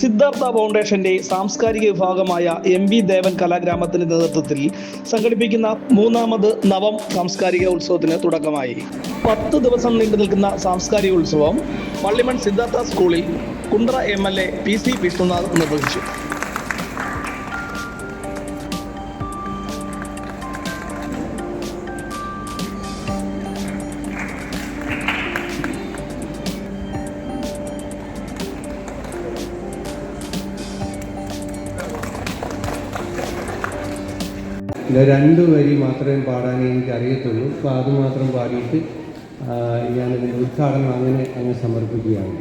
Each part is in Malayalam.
സിദ്ധാർത്ഥ ഫൗണ്ടേഷന്റെ സാംസ്കാരിക വിഭാഗമായ എം വി ദേവൻ കലാഗ്രാമത്തിന്റെ നേതൃത്വത്തിൽ സംഘടിപ്പിക്കുന്ന മൂന്നാമത് നവം സാംസ്കാരിക ഉത്സവത്തിന് തുടക്കമായി. പത്ത് ദിവസം നീണ്ടു നിൽക്കുന്ന സാംസ്കാരിക ഉത്സവം പള്ളിമൺ സിദ്ധാർത്ഥ സ്കൂളിൽ Kundara M L A P C Vishnunath നിർവഹിച്ചു. പിന്നെ രണ്ട് വരി മാത്രമേ പാടാനേ എനിക്ക് അറിയത്തുള്ളൂ അപ്പോൾ അത് മാത്രം പാടിയിട്ട് ഞാനിതിന്റെ ഉദ്ഘാടനം അങ്ങനെ അങ്ങ് സമർപ്പിക്കുകയാണ്.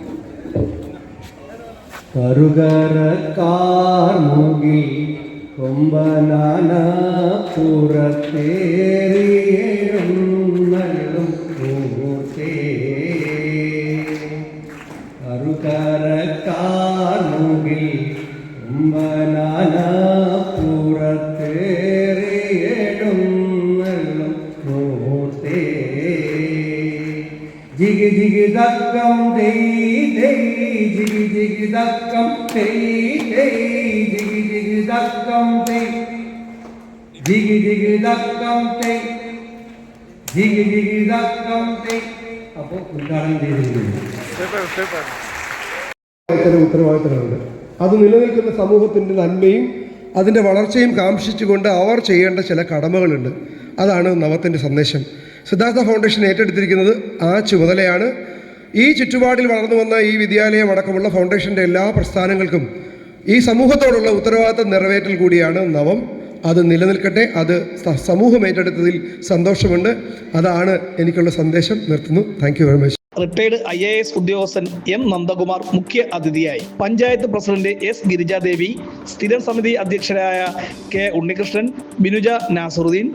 കറുകരക്കാർ മുകിൽ കൊമ്പനാന പുറത്തേറിയും കറുകരക്കാർ മുകിൽ കൊമ്പനാന ജിഗി ജിഗി ദക്കം തെയ് തെയ് ജിഗി ജിഗി ദക്കം തെയ് തെയ് ജിഗി ജിഗി ദക്കം തെയ് ജിഗി ജിഗി ദക്കം തെയ് ജിഗി ജിഗി ദക്കം തെയ് അപ്പോൾ ഉദ്ഘാടനം ചെയ്തിരിക്കുന്നു ഉത്തരവാദിത്തങ്ങളുണ്ട്. അത് നിലനിൽക്കുന്ന സമൂഹത്തിന്റെ നന്മയും അതിന്റെ വളർച്ചയും കാംക്ഷിച്ചുകൊണ്ട് അവർ ചെയ്യേണ്ട ചില കടമകളുണ്ട്. അതാണ് നവത്തിന്റെ സന്ദേശം. സിദ്ധാർത്ഥ ഫൗണ്ടേഷൻ ഏറ്റെടുത്തിരിക്കുന്നത് ആ ചുമതലയാണ്. ഈ ചുറ്റുപാടിൽ വളർന്നു വന്ന ഈ വിദ്യാലയം അടക്കമുള്ള ഫൗണ്ടേഷന്റെ എല്ലാ പ്രസ്ഥാനങ്ങൾക്കും ഈ സമൂഹത്തോടുള്ള ഉത്തരവാദിത്തം നിറവേറ്റൽ കൂടിയാണ് നവം. അത് നിലനിൽക്കട്ടെ അത് സമൂഹം ഏറ്റെടുത്തതിൽ സന്തോഷമുണ്ട്. അതാണ് എനിക്കുള്ള സന്ദേശം. നിർത്തുന്നു. Thank very much retired I A S ഉദ്യോഗസ്ഥൻ എം നന്ദകുമാർ മുഖ്യ അതിഥിയായി. പഞ്ചായത്ത് പ്രസിഡന്റ് എസ് ഗിരിജാദേവി സ്ഥിരം സമിതി അധ്യക്ഷരായ K Unnikrishnan Binuja Nasaruddin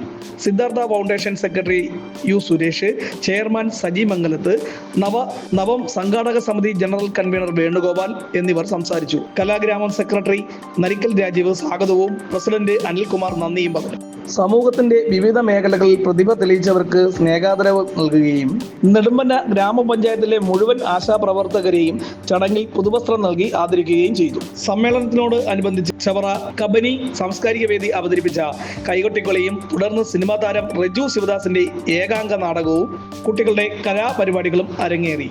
Siddhartha foundation secretary U Suresh chairman Saji Mangalath നവ നവം സംഘാടക സമിതി ജനറൽ കൺവീനർ വേണുഗോപാൽ എന്നിവർ സംസാരിച്ചു. കലാഗ്രാമം സെക്രട്ടറി നരിക്കൽ രാജീവ് സ്വാഗതവും പ്രസിഡന്റ് അനിൽകുമാർ നന്ദിയും പറഞ്ഞു. സമൂഹത്തിന്റെ വിവിധ മേഖലകളിൽ പ്രതിഭ തെളിയിച്ചവർക്ക് സ്നേഹാദരവ് നൽകുകയും നെടുമ്പന ഗ്രാമപഞ്ചായത്തിലെ മുഴുവൻ ആശാപ്രവർത്തകരെയും ചടങ്ങിൽ പുതുവസ്ത്രം നൽകി ആദരിക്കുകയും ചെയ്തു. സമ്മേളനത്തിനോട് അനുബന്ധിച്ച് ചവറ കബനി സാംസ്കാരിക വേദി അവതരിപ്പിച്ച കൈകൊട്ടിക്കൊലയും തുടർന്ന് സിനിമാ താരം റജു ശിവദാസിന്റെ ഏകാംഗ നാടകവും കുട്ടികളുടെ കലാപരിപാടികളും അരങ്ങേറി.